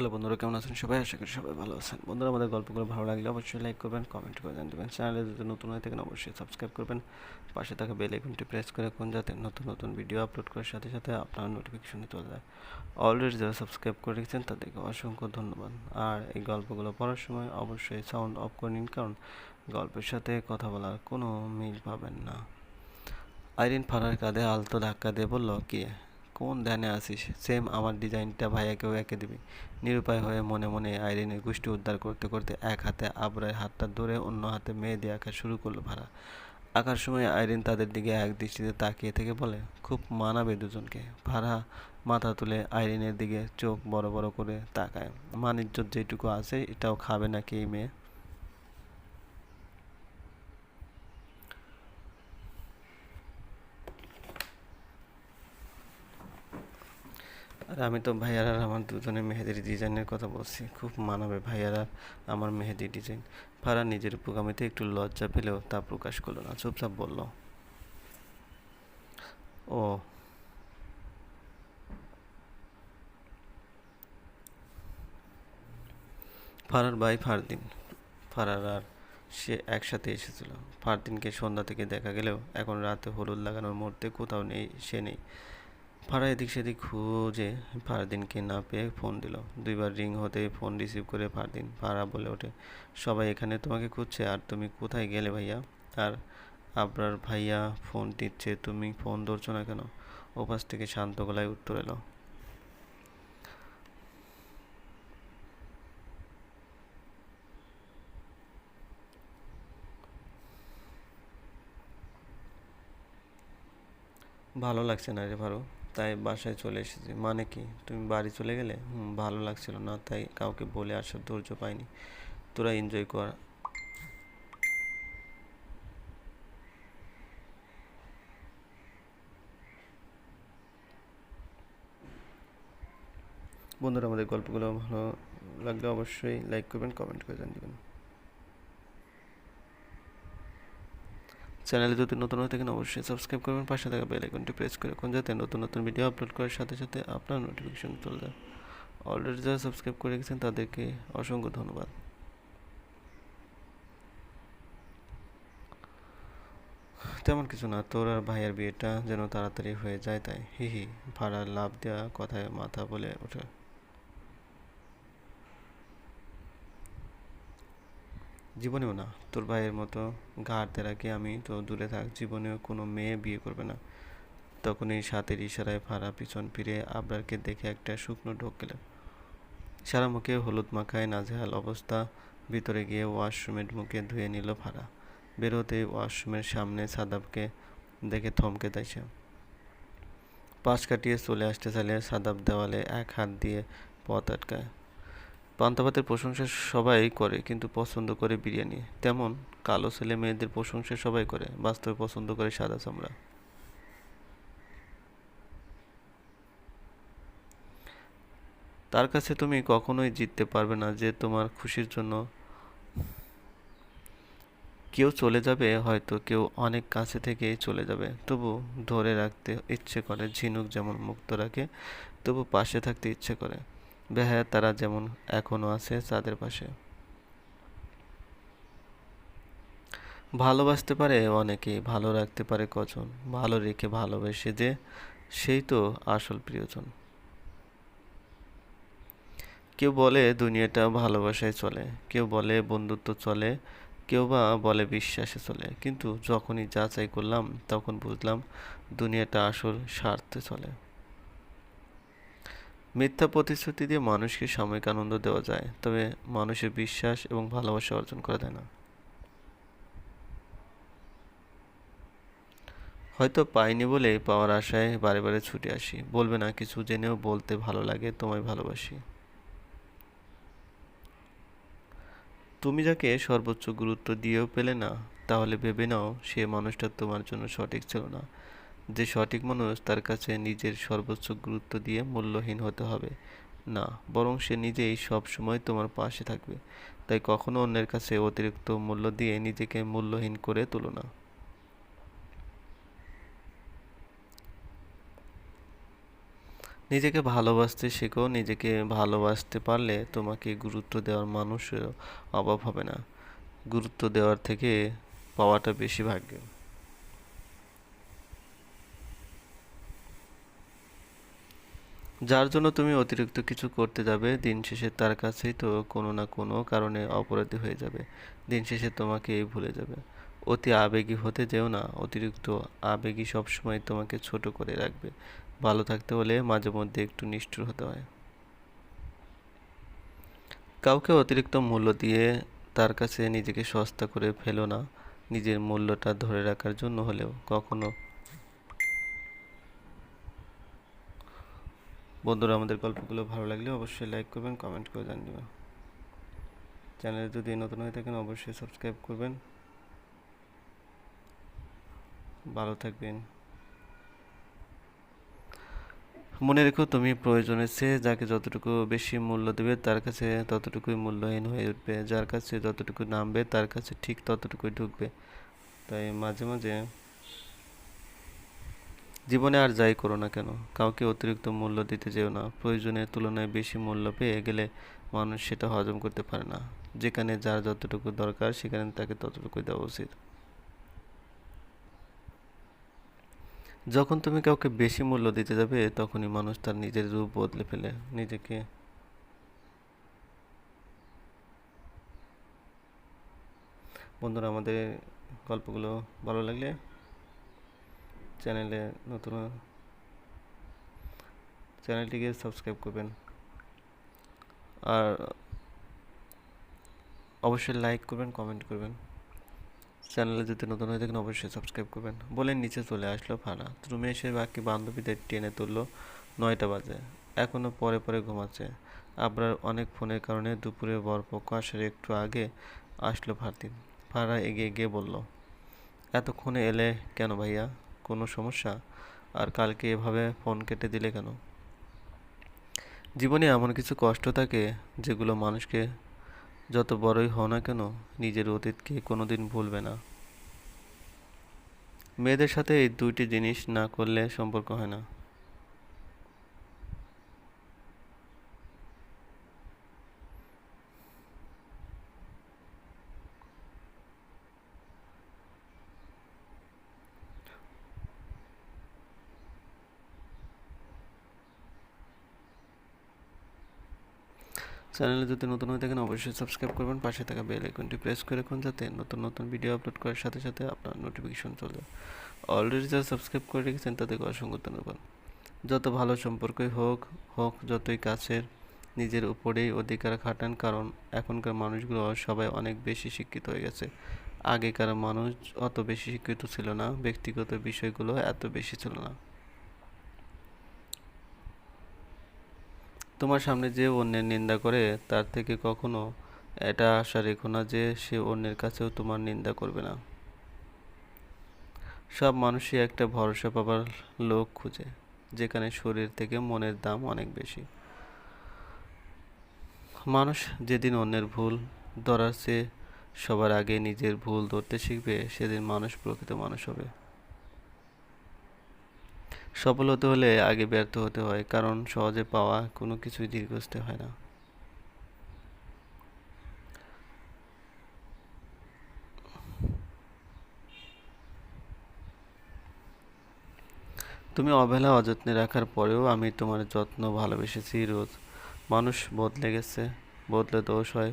Hello বন্ধুরা, কেমন আছেন সবাই? আশা করি সবাই ভালো আছেন। বন্ধুরা, আমাদের গল্পগুলো ভালো লাগলে অবশ্যই লাইক করবেন কমেন্ট করে জানিয়ে দেবেন। চ্যানেলে যদি নতুন হয়ে থাকেন, অবশ্যই সাবস্ক্রাইব করবেন। পাশে থাকা বেল আইকনটি প্রেস করে কোন যাতে নতুন নতুন ভিডিও আপলোড করার সাথে সাথে আপনার নোটিফিকেশন চলে যায়। অলরেডি যারা সাবস্ক্রাইব করে রেখেছেন, তাদেরকে অসংখ্য ধন্যবাদ। আর এই গল্পগুলো পড়ার সময় অবশ্যই সাউন্ড অফ করে নিন, কারণ গল্পের সাথে কথা বলার কোনো মিল পাবেন না। আইরিন ফারার কাঁধে আলতো ধাক্কা দিয়ে বলল, কি? কোন ধ্যানে আসিস সেম আমার ডিজাইনটা ভাইয়াকেও এঁকে দিবি। নিরুপায় হয়ে মনে মনে আইরিনের গোষ্ঠী উদ্ধার করতে করতে এক হাতে আবরায় হাতটা ধরে অন্য হাতে মেয়ে দিয়ে আঁকা শুরু করল ভাড়া। আঁকার সময় আইরিন তাদের দিকে এক দৃষ্টিতে তাকিয়ে থেকে বলে, খুব মানাবে দুজনকে। ভাড়া মাথা তুলে আইরিনের দিকে চোখ বড় বড় করে তাকায়। মানিজ্যত যেটুকু আছে এটাও খাবে নাকি এই মেয়ে? আমি তো ভাইয়ার আমার দুজনের মেহেদির ডিজাইনের কথা বলছি। খুব মানাবে ভাইয়ার আমার মেহেদি ডিজাইন। ফারা নিজের প্রোগ্রামিতে একটু লজ্জা পেলেও তা প্রকাশ করল না, চুপচাপ বলল, ও, ফারার ভাই ফারদিন। ফারার আর সে একসাথে এসেছিল। ফারদিনকে সন্ধ্যা থেকে দেখা গেলেও এখন রাতে হলুদ লাগানোর মুহূর্তে কোথাও নেই, সে নেই। ফারা এদিক সেদিক খুঁজে ফারদিনকে না পেয়ে ফোন দিল। দুইবার রিং হতে ফোন রিসিভ করে ফারদিন, ফারা বলে ওঠে, সবাই এখানে তোমাকে খুঁজছে, আর তুমি কোথায় গেলে ভাইয়া? আর আপনার ভাইয়া ফোন দিচ্ছে, তুমি ফোন ধরছো না কেন? ওপাশ থেকে শান্ত গলায় উত্তর এলো। ভালো লাগছে না রে ভালো তাই বাসায় চলে এসেছি। মানে কি? তুমি বাড়ি চলে গেলে? হুম, ভালো লাগছিল না, তাই কাউকে বলে আসার ধৈর্য পাইনি। তোরা এনজয় কর। বন্ধুরা, আমাদের গল্পগুলো ভালো লাগলে অবশ্যই লাইক করবেন কমেন্ট করে জানিয়ে দেবেন। চ্যানেলে যদি নতুন হয়ে থাকেন, অবশ্যই সাবস্ক্রাইব করবেন। পাশে থাকা বেল আইকনটি প্রেস করে কোন যাতে নতুন নতুন ভিডিও আপলোড করার সাথে সাথে আপনার নোটিফিকেশন চলে যায়। অলরেডি যারা সাবস্ক্রাইব করে রেখেছেন, তাদেরকে অসংখ্য ধন্যবাদ। তেমন কিছু না, তোর আর ভাইয়ের বিয়েটা যেন তাড়াতাড়ি হয়ে যায় তাই। হি হি, ভাড়া, লাভ দেওয়া, কথায় মাথা বলে ওঠে। জীবনেও না। তোর ভাইয়ের মতো ঘাড় তেরাকে আমি তো দূরে থাক, জীবনেও কোনো মেয়ে বিয়ে করবে না। তখন এই সাতের ইশারায় ফাড়া পিছন ফিরে আবরারকে দেখে একটা শুকনো ঢোক গেল। সারা মুখে হলুদ মাখায় নাজেহাল অবস্থা। ভিতরে গিয়ে ওয়াশরুমের মুখে ধুয়ে নিল ফাড়া বেরোতে ওয়াশরুমের সামনে সাদাবকে দেখে থমকে দেয় পাশ কাটিয়ে চলে আসতে চাইলে সাদাব দেওয়ালে এক হাত দিয়ে পথ আটকায়। পান্তাভাতের প্রশংসা সবাই করে, কিন্তু পছন্দ করে বিরিয়ানি। তেমন কালো ছেলে মেয়েদের প্রশংসা সবাই করে, বাস্তবে পছন্দ করে সাদা চামড়া। তার কাছে তুমি কখনোই জিততে পারবে না যে তোমার খুশির জন্য। কেউ চলে যাবে, হয়তো কেউ অনেক কাছে থেকেই চলে যাবে। তবু ধরে রাখতে ইচ্ছে করে, ঝিনুক যেমন মুক্ত রাখে, তবু পাশে থাকতে ইচ্ছে করে। বেহায়া তারা যেমন এখনও আছে চাঁদের পাশে। ভালোবাসতে পারে অনেকেই ভালো রাখতে পারে কজন, ভালো রেখে ভালোবেসে যে সেই তো আসল প্রিয়জন। কেউ বলে দুনিয়াটা ভালোবাসায় চলে, কেউ বলে বন্ধুত্ব চলে, কেউ বা বলে বিশ্বাসে চলে, কিন্তু যখনই যাচাই করলাম তখন বুঝলাম দুনিয়াটা আসল স্বার্থে চলে। মিথ্যা প্রতিশ্রুতি দিয়ে মানুষকে সাময়িক আনন্দ দেওয়া যায়, তবে মানুষের বিশ্বাস এবং ভালোবাসা অর্জন করা যায় না। হয়তো পাইনি বলে পাওয়ার আশায় বারে বারে ছুটে আসি। বলবে না, কিছু জেনেও বলতে ভালো লাগে, তোমায় ভালোবাসি। তুমি যাকে সর্বোচ্চ গুরুত্ব দিয়েও পেলে না, তাহলে ভেবে নাও, সে মানুষটা তোমার জন্য সঠিক ছিল না। যে সঠিক মানুষ তার কাছে নিজের সর্বোচ্চ গুরুত্ব দিয়ে মূল্যহীন হতে হবে। না, বরং সে নিজেই সব সময় তোমার পাশে থাকবে। তাই কখনো অন্যের কাছে অতিরিক্ত মূল্য দিয়ে নিজেকে মূল্যহীন করে তুলো না। নিজেকে ভালোবাসতে শেখো। নিজেকে ভালোবাসতে পারলে তোমাকে গুরুত্ব দেওয়ার মানুষের অভাব হবে না। গুরুত্ব দেওয়ার থেকে পাওয়াটা বেশি ভাগ্য যার জন্য তুমি অতিরিক্ত কিছু করতে যাবে, দিন শেষে তার কাছেই তো কোনো না কোনো কারণে অপরাধী হয়ে যাবে। দিন শেষে তোমাকে এই ভুলে যাবে। অতি আবেগী হতে যেও না, অতিরিক্ত আবেগী সবসময় তোমাকে ছোট করে রাখবে। ভালো থাকতে হলে মাঝে মধ্যে একটু নিষ্ঠুর হতে হয়। কাউকে অতিরিক্ত মূল্য দিয়ে তার কাছে নিজেকে সস্তা করে ফেলো না। নিজের মূল্যটা ধরে রাখার জন্য হলেও কখনো বন্ধুরা, আমাদের গল্পগুলো ভালো লাগলে অবশ্যই লাইক করবেন কমেন্ট করে জানিয়ে চ্যানেলে যদি নতুন হয়ে থাকেন, অবশ্যই সাবস্ক্রাইব করবেন। ভালো থাকবেন। মনে রেখো, তুমি প্রয়োজনের চেয়ে যাকে যতটুকু বেশি মূল্য দেবে, তার কাছে ততটুকুই মূল্যহীন হয়ে উঠবে। যার কাছে যতটুকু নামবে, তার কাছে ঠিক ততটুকুই ঢুকবে। তাই মাঝে মাঝে জীবনে আর যাই করো না কেন? কাউকে অতিরিক্ত মূল্য দিতে যেও না। প্রয়োজনের তুলনায় বেশি মূল্য পেয়ে গেলে মানুষ সেটা হজম করতে পারে না। যেখানে যার যতটুকু দরকার, সেখানে তাকে ততটুকুই দেওয়া উচিত। যখন তুমি কাউকে বেশি মূল্য দিতে যাবে, তখনই মানুষ তার নিজের রূপ বদলে ফেলে। নিজেকে বন্ধুরা, আমাদের গল্পগুলো ভালো লাগলে চ্যানেলে নতুন চ্যানেলটিকে সাবস্ক্রাইব করবেন। আর অবশ্যই লাইক করবেন, কমেন্ট করবেন। চ্যানেলে যদি নতুন হয়ে থাকেন, অবশ্যই সাবস্ক্রাইব করবেন। বলে নিচে চলে আসলো ফানা। রুমে এসে বাকি বান্ধবীদের টেনে তুললো নয়টা বাজে। এখনও পরে পরে ঘুমাচ্ছে। আবরার অনেক ফোনের কারণে দুপুরে বরপক্ষ আসার একটু আগে আসলো ফারদিন। ফারা এগিয়ে গিয়ে বলল, এতক্ষণে এলে কেন ভাইয়া? কোনো সমস্যা? আর কালকে এভাবে ফোন কেটে দিলে কেন? জীবনে এমন কিছু কষ্ট থাকে যেগুলো মানুষকে যত বড়ই হও না কেন নিজের অতীতকে কোনোদিন ভুলবে না। মেয়েদের সাথে এই দুইটি জিনিস না করলে সম্পর্ক হয় না। চ্যানেলে যদি নতুন হয়ে থাকেন, অবশ্যই সাবস্ক্রাইব করবেন। পাশে থাকা বেল আইকনটি প্রেস করে রাখুন যাতে নতুন নতুন ভিডিও আপলোড করার সাথে সাথে আপনার নোটিফিকেশন চলে যায়। অলরেডি যারা সাবস্ক্রাইব করে রেখেছেন, তাদেরকে অসংখ্য ধন্যবাদ। যত ভালো সম্পর্কই হোক হোক যতই কাছের, নিজের উপরেই অধিকার খাটান, কারণ এখনকার মানুষগুলো সবাই অনেক বেশি শিক্ষিত হয়ে গেছে। আগেকার মানুষ অত বেশি শিক্ষিত ছিল না, ব্যক্তিগত বিষয়গুলো এত বেশি ছিল না। তোমার সামনে যে অন্যের নিন্দা করে, তার থেকে কখনো এটা আশা রেখো না যে সে অন্যের কাছেও তোমার নিন্দা করবে না। সব মানুষই একটা ভরসা পাবার লোক খুঁজে, যেখানে শরীর থেকে মনের দাম অনেক বেশি। মানুষ যেদিন অন্যের ভুল ধরার চেয়ে সবার আগে নিজের ভুল ধরতে শিখবে, সেদিন মানুষ প্রকৃত মানুষ হবে। সফল হতে হলে আগে ব্যর্থ হতে হয়, কারণ সহজে পাওয়া কোনো কিছুই দীর্ঘস্থায়ী হয় না। তুমি অবহেলা অযত্নে রাখার পরেও আমি তোমার যত্ন ভালোবেসেছি রোজ। মানুষ বদলে গেছে, বদলে দোষ হয়।